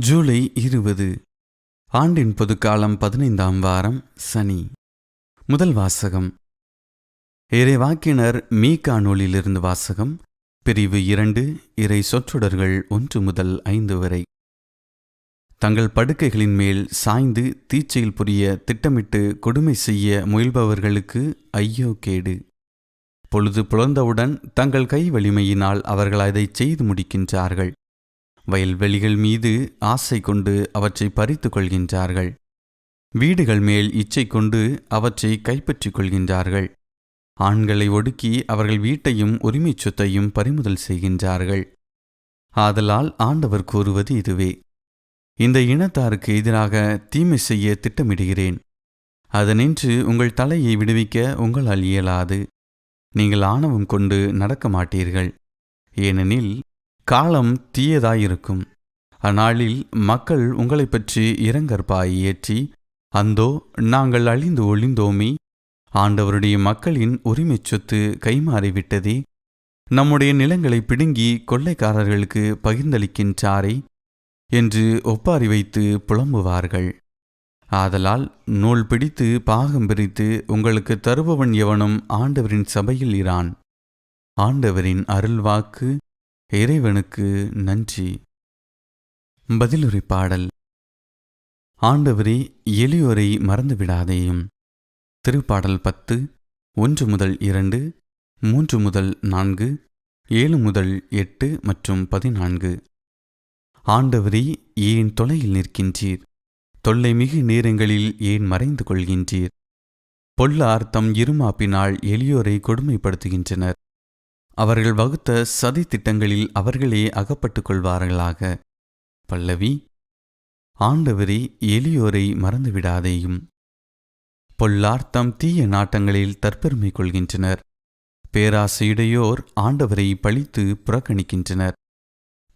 ஜூலை இருபது ஆண்டின் பொதுக்காலம் பதினைந்தாம் வாரம் சனி. முதல் வாசகம். இறைவாக்கினர் மீகா நூலிலிருந்து வாசகம் பிரிவு இரண்டு இறை சொற்றொடர்கள் ஒன்று முதல் ஐந்து வரை. தங்கள் படுக்கைகளின் மேல் சாய்ந்து தீச்சையில் புரிய திட்டமிட்டு கொடுமை செய்ய முயல்பவர்களுக்கு ஐயோ கேடு. பொழுது புலர்ந்தவுடன் தங்கள் கை வலிமையினால் அவர்கள் அதைச் செய்து முடிக்கின்றார்கள். வயல்வெளிகள் மீது ஆசை கொண்டு அவற்றை பறித்து கொள்கின்றார்கள். வீடுகள் மேல் இச்சை கொண்டு அவற்றை கைப்பற்றிக் கொள்கின்றார்கள். ஆண்களை ஒடுக்கி அவர்கள் வீட்டையும் உரிமைச் சொத்தையும் பறிமுதல் செய்கின்றார்கள். ஆதலால் ஆண்டவர் கூறுவது இதுவே. இந்த இனத்தாருக்கு எதிராக தீமை செய்ய திட்டமிடுகிறேன். அதனின்று உங்கள் தலையை விடுவிக்க உங்களால் இயலாது. நீங்கள் ஆணவம் கொண்டு நடக்க மாட்டீர்கள். ஏனெனில் காலம் தீயதாயிருக்கும். அந்நாளில் மக்கள் உங்களைப் பற்றி இரங்கற்பாய் ஏற்றி அந்தோ நாங்கள் அழிந்து ஒளிந்தோமே ஆண்டவருடைய மக்களின் உரிமைச் சொத்து கைமாறிவிட்டதே. நம்முடைய நிலங்களை பிடுங்கி கொள்ளைக்காரர்களுக்கு பகிர்ந்தளிக்கின்றாரே என்று ஒப்பாரி வைத்து புலம்புவார்கள். ஆதலால் நூல் பிடித்து பாகம் பிரித்து உங்களுக்கு தருபவன் எவனும் ஆண்டவரின் சபையில் இரான். ஆண்டவரின் அருள்வாக்கு இறைவனுக்கு நன்றி. பதிலுரை பாடல். ஆண்டவரே எளியோரை மறந்துவிடாதேயும். திருப்பாடல் பத்து ஒன்று முதல் இரண்டு மூன்று முதல் நான்கு ஏழு முதல் எட்டு மற்றும் பதினான்கு. ஆண்டவரே ஏன் தொலையில் நிற்கின்றீர்? தொல்லை மிகு நேரங்களில் ஏன் மறைந்து கொள்கின்றீர்? பொல்லார் தம் இருமாப்பினால் எளியோரை கொடுமைப்படுத்துகின்றனர். அவர்கள் வகுத்த சதி திட்டங்களில் அவர்களே அகப்பட்டுக் கொள்வார்களாக. பல்லவி ஆண்டவரே எளியோரை மறந்துவிடாதேயும். பொல்லார் தம் தீய நாட்டங்களில் தற்பெருமை கொள்கின்றனர். பேராசையுடையோர் ஆண்டவரை பழித்து புறக்கணிக்கின்றனர்.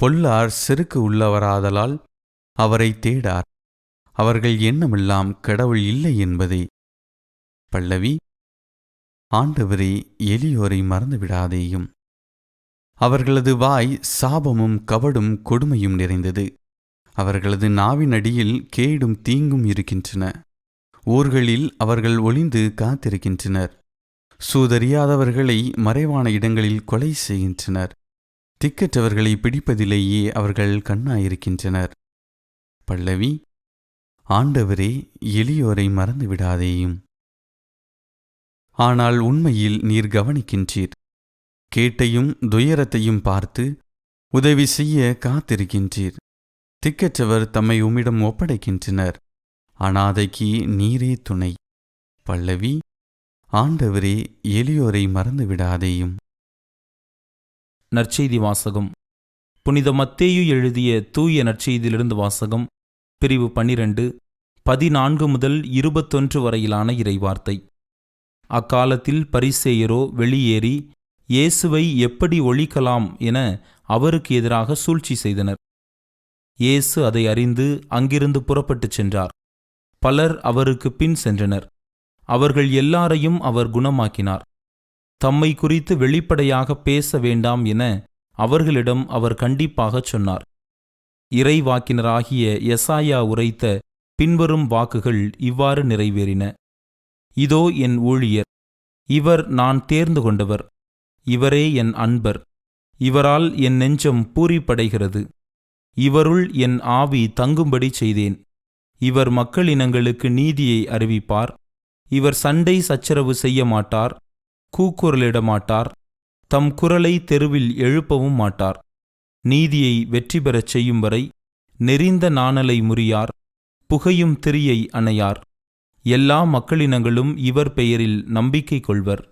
பொல்லார் செருக்கு உள்ளவராதலால் அவரை தேடார். அவர்கள் எண்ணமெல்லாம் கடவுள் இல்லை என்பதே. பல்லவி ஆண்டவரே எளியோரை மறந்துவிடாதேயும். அவர்களது வாய் சாபமும் கவடும் கொடுமையும் நிறைந்தது. அவர்களது நாவின் அடியில் கேடும் தீங்கும் இருக்கின்றன. ஊர்களில் அவர்கள் ஒளிந்து காத்திருக்கின்றனர். சூதறியாதவர்களை மறைவான இடங்களில் கொலை செய்கின்றனர். திக்கற்றவர்களை பிடிப்பதிலேயே அவர்கள் கண்ணாயிருக்கின்றனர். பல்லவி ஆண்டவரே எளியோரை மறந்துவிடாதேயும். ஆனால் உண்மையில் நீர் கவனிக்கின்றீர். கேட்டையும் துயரத்தையும் பார்த்து உதவி செய்ய காத்திருக்கின்றீர். திக்கற்றவர் தம்மை உம்மிடம் ஒப்படைக்கின்றனர். அனாதைக்கு நீரே துணை. பல்லவி ஆண்டவரே எளியோரை மறந்துவிடாதேயும். நற்செய்தி வாசகம். புனித மத்தேயு எழுதிய தூய நற்செய்தியிலிருந்து வாசகம் பிரிவு பன்னிரண்டு பதினான்கு முதல் இருபத்தொன்று வரையிலான இறைவார்த்தை. அக்காலத்தில் பரிசேயரோ வெளியேறி இயேசுவை எப்படி ஒழிக்கலாம் என அவருக்கு எதிராக சூழ்ச்சி செய்தனர். இயேசு அதை அறிந்து அங்கிருந்து புறப்பட்டுச் சென்றார். பலர் அவருக்கு பின் சென்றனர். அவர்கள் எல்லாரையும் அவர் குணமாக்கினார். தம்மை குறித்து வெளிப்படையாக பேச வேண்டாம் என அவர்களிடம் அவர் கண்டிப்பாகச் சொன்னார். இறைவாக்கினராகிய எசாயா உரைத்த பின்வரும் வாக்குகள் இவ்வாறு நிறைவேறின. இதோ என் ஊழியர் இவர் நான் தேர்ந்து கொண்டவர். இவரே என் அன்பர். இவரால் என் நெஞ்சம் பூரிப்படைகிறது. இவருள் என் ஆவி தங்கும்படி செய்தேன். இவர் மக்களினங்களுக்கு நீதியை அறிவிப்பார். இவர் சண்டை சச்சரவு செய்ய மாட்டார் கூக்குரலிட மாட்டார் தம் குரலை தெருவில் எழுப்பவும் மாட்டார். நீதியை வெற்றி பெறச் செய்யும் வரை நெறிந்த நாணலை முறியார். புகையும் திரியை அணையார். எல்லா மக்களினங்களும் இவர் பெயரில் நம்பிக்கை கொள்வர்.